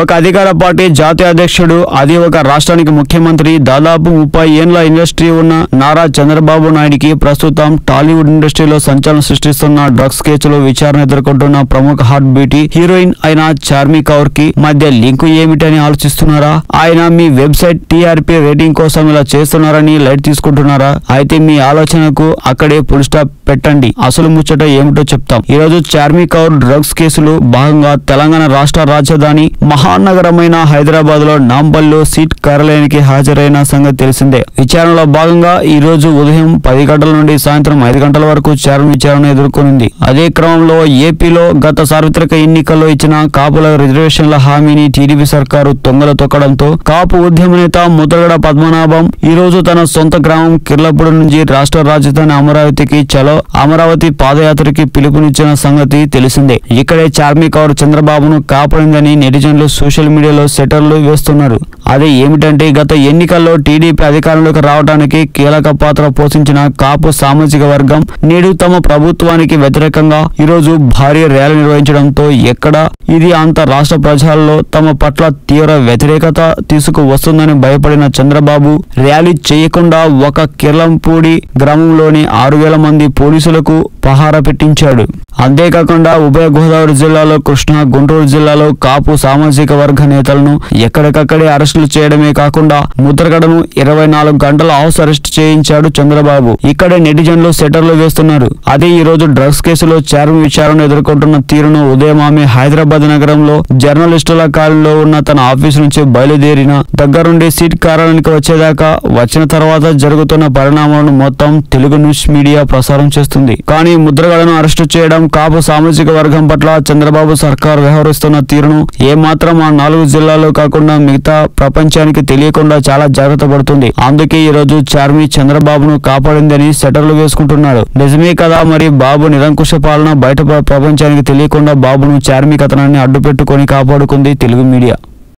ఒక అధికార పార్టీ జాతీయ అధ్యక్షుడు అది ఒక రాష్ట్రానికి ముఖ్యమంత్రి. దాదాపు ముప్పై ఏండ్ల ఇండస్ట్రీ ఉన్న నారా చంద్రబాబు నాయుడికి ప్రస్తుతం టాలీవుడ్ ఇండస్ట్రీలో సంచలనం సృష్టిస్తున్న డ్రగ్స్ కేసులో విచారణ ఎదుర్కొంటున్న ప్రముఖ హార్ట్ బ్యూటీ హీరోయిన్ అయిన చార్మి కౌర్కి మధ్య లింకు ఏమిటని ఆలోచిస్తున్నారా? ఆయన మీ వెబ్సైట్ టీఆర్పీ రేటింగ్ కోసం ఇలా చేస్తున్నారని లైట్ తీసుకుంటున్నారా? అయితే మీ ఆలోచనకు అక్కడే ఫుల్ స్టాప్ పెట్టండి. అసలు ముచ్చట ఏమిటో చెప్తాం. ఈరోజు చార్మి కౌర్ డ్రగ్స్ కేసులో భాగంగా తెలంగాణ రాష్ట్ర రాజధాని మహా మహానగరమైన హైదరాబాద్లో నాంపల్లిలో సీట్ కార్యాలయానికి హాజరైన సంగతి తెలిసిందే. విచారణలో భాగంగా ఈ రోజు ఉదయం పది గంటల నుండి సాయంత్రం ఐదు గంటల వరకు చరణ్ విచారణ ఎదుర్కొనింది. అదే క్రమంలో ఏపీలో గత సార్వత్రిక ఎన్నికల్లో ఇచ్చిన కాపుల రిజర్వేషన్ల హామీని టీడీపీ సర్కారు తొంగలు తొక్కడంతో కాపు ఉద్యమ నేత ముద్రగడ పద్మనాభం ఈ రోజు తన సొంత గ్రామం కిర్లపూడి నుంచి రాష్ట్ర రాజధాని అమరావతికి చలో అమరావతి పాదయాత్రకి పిలుపునిచ్చిన సంగతి తెలిసిందే. ఇక్కడే చార్మికౌర్ చంద్రబాబును కాపాడిందని నెటిజన్లు సోషల్ మీడియాలో సెటర్లు వేస్తున్నారు. అదే ఏమిటంటే గత ఎన్నికల్లో టీడీపీ అధికారంలోకి రావడానికి కీలక పాత్ర పోషించిన కాపు సామాజిక వర్గం నేడు తమ ప్రభుత్వానికి వ్యతిరేకంగా ఈరోజు భారీ ర్యాలీ నిర్వహించడంతో ఎక్కడ ఇది అంత రాష్ట్ర ప్రజల్లో తమ పట్ల తీవ్ర వ్యతిరేకత తీసుకువస్తుందని భయపడిన చంద్రబాబు ర్యాలీ చేయకుండా ఒక కిర్లంపూడి గ్రామంలోని ఆరు వేల మంది పోలీసులకు పహార పెట్టించాడు. అంతేకాకుండా ఉభయ గోదావరి జిల్లాలో కృష్ణా గుంటూరు జిల్లాలో కాపు సామాజిక వర్గ నేతలను ఎక్కడికక్కడే అరెస్టులు చేయడమే కాకుండా ముద్రగడను ఇరవై నాలుగు గంటల హౌస్ అరెస్ట్ చేయించాడు చంద్రబాబు. ఇక్కడే నెటిజన్లు సెటర్లు వేస్తున్నారు. అదే ఈ రోజు డ్రగ్స్ కేసులో చార్మి విచారణ ఎదుర్కొంటున్న తీరును ఉదయం ఆమె హైదరాబాద్ నగరంలో జర్నలిస్టుల కాలంలో ఉన్న తన ఆఫీస్ నుంచి బయలుదేరిన దగ్గరుండి సీట్ కార్యాలయానికి వచ్చేదాకా వచ్చిన తర్వాత జరుగుతున్న పరిణామాలను మొత్తం తెలుగు న్యూస్ మీడియా ప్రసారం చేస్తుంది. కానీ ముద్రగడను అరెస్టు చేయడం కాపు సామాజిక వర్గం పట్ల చంద్రబాబు సర్కార్ వ్యవహరిస్తున్న తీరును ఏమాత్రం ఆ నాలుగు జిల్లాల్లో కాకుండా మిగతా ప్రపంచానికి తెలియకుండా చాలా జాగ్రత్త పడుతుంది. అందుకే ఈ రోజు చార్మి చంద్రబాబును కాపాడిందని సెటర్లు వేసుకుంటున్నాడు నిజమే కదా మరి బాబు నిరంకుశ పాలన బయట ప్రపంచానికి తెలియకుండా బాబును చార్మి కథనాన్ని అడ్డుపెట్టుకొని కాపాడుకుంది తెలుగు మీడియా.